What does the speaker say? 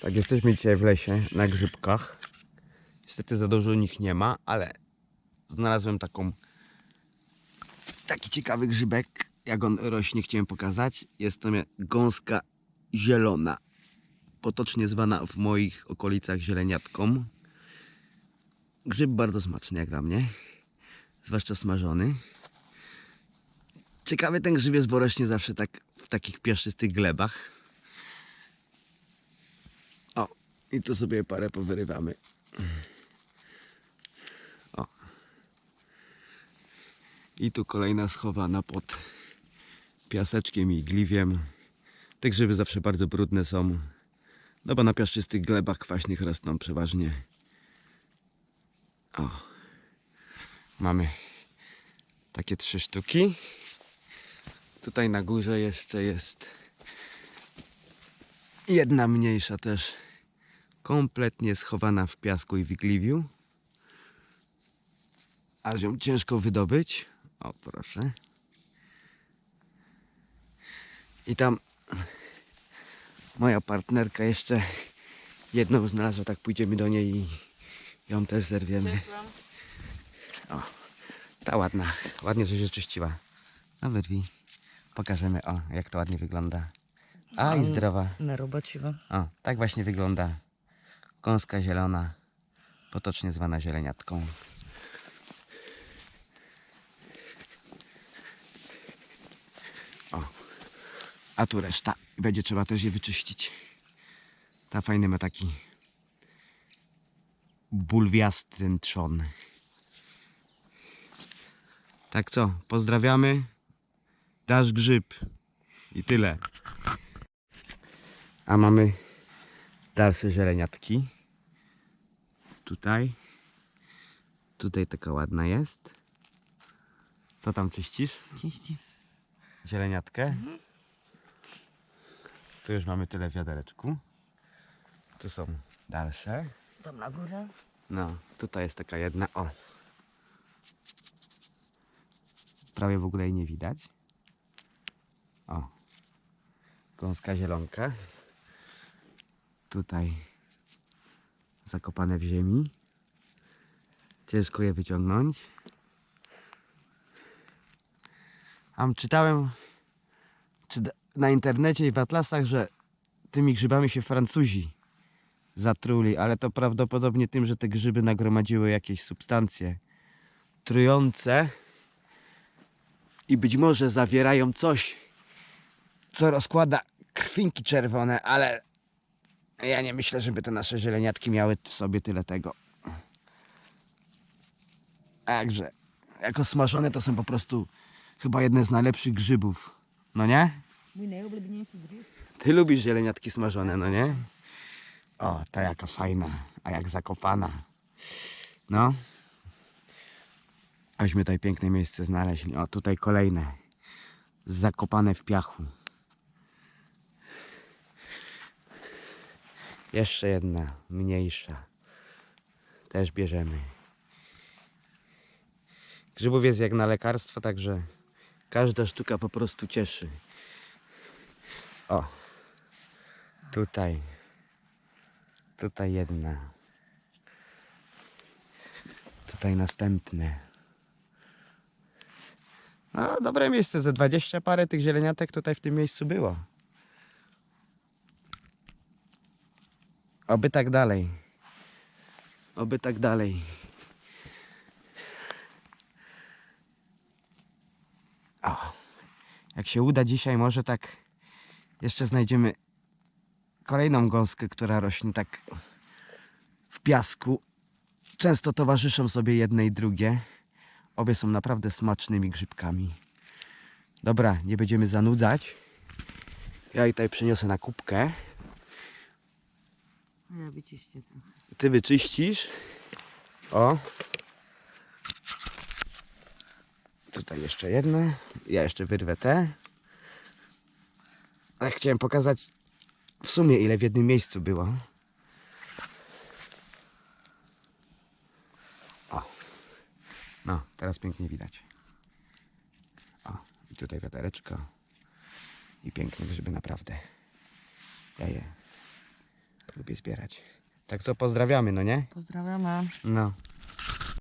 Tak, jesteśmy dzisiaj w lesie na grzybkach. Niestety za dużo nich nie ma, ale znalazłem taką taki ciekawy grzybek. Jak on rośnie, chciałem pokazać. Jest to gąska zielona. Potocznie zwana w moich okolicach zieleniatką. Grzyb bardzo smaczny jak dla mnie. Zwłaszcza smażony. Ciekawy ten grzyb jest, bo rośnie zawsze tak w takich piaszczystych glebach. O, i tu sobie parę powyrywamy. O. I tu kolejna schowana pod piaseczkiem i gliwiem. Te grzyby zawsze bardzo brudne są. No bo na piaszczystych glebach kwaśnych rosną przeważnie. O. Mamy takie trzy sztuki. Tutaj na górze jeszcze jest jedna mniejsza też kompletnie schowana w piasku i wigliwiu. Aż ją ciężko wydobyć. O, proszę. I tam moja partnerka jeszcze jedną znalazła, tak pójdziemy do niej i ją też zerwiemy. O, ta ładna, ładnie się oczyściła. No wyrwij, pokażemy, o, jak to ładnie wygląda. A, i zdrowa. Na robociwa. O, tak właśnie wygląda gąska zielona, potocznie zwana zieleniatką. O, a tu reszta. Będzie trzeba też je wyczyścić. Ta fajny ma taki bulwiasty trzon. Tak co, pozdrawiamy. Dasz grzyb. I tyle. A mamy dalsze zieleniatki. Tutaj. Tutaj taka ładna jest. Co tam czyścisz? Czyści. Zieleniatkę. Mhm. Tu już mamy tyle w wiadereczku. Tu są dalsze. Tam na górze. No, tutaj jest taka jedna. O. Prawie w ogóle jej nie widać. O. Gąska zielonka. Tutaj zakopane w ziemi. Ciężko je wyciągnąć. Tam czytałem czy na internecie i w atlasach, że tymi grzybami się Francuzi zatruli, ale to prawdopodobnie tym, że te grzyby nagromadziły jakieś substancje trujące i być może zawierają coś, co rozkłada krwinki czerwone, ale ja nie myślę, żeby te nasze zieleniatki miały w sobie tyle tego. Także, jako smażone to są po prostu chyba jedne z najlepszych grzybów. No nie? Ty lubisz zieleniatki smażone, no nie? O, ta jaka fajna, a jak zakopana. No. Aśmy tutaj piękne miejsce znaleźli. O, tutaj kolejne. Zakopane w piachu. Jeszcze jedna, mniejsza. Też bierzemy. Grzybów jest jak na lekarstwo, także każda sztuka po prostu cieszy. O, tutaj. Tutaj jedna. Tutaj następne. No, dobre miejsce. Ze 20 parę tych zieleniatek tutaj w tym miejscu było. Oby tak dalej. Oby tak dalej. O. Jak się uda dzisiaj, może tak jeszcze znajdziemy kolejną gąskę, która rośnie tak w piasku. Często towarzyszą sobie jedne i drugie. Obie są naprawdę smacznymi grzybkami. Dobra, nie będziemy zanudzać. Ja jej tutaj przyniosę na kubkę. Ja wyciśnię trochę. Ty wyczyścisz. O. Tutaj jeszcze jedne. Ja jeszcze wyrwę te. A chciałem pokazać w sumie ile w jednym miejscu było. O. No, teraz pięknie widać. O, i tutaj wiadereczko. I piękne grzyby naprawdę. Daję. Lubię zbierać. Tak co pozdrawiamy, no nie? Pozdrawiamy. No.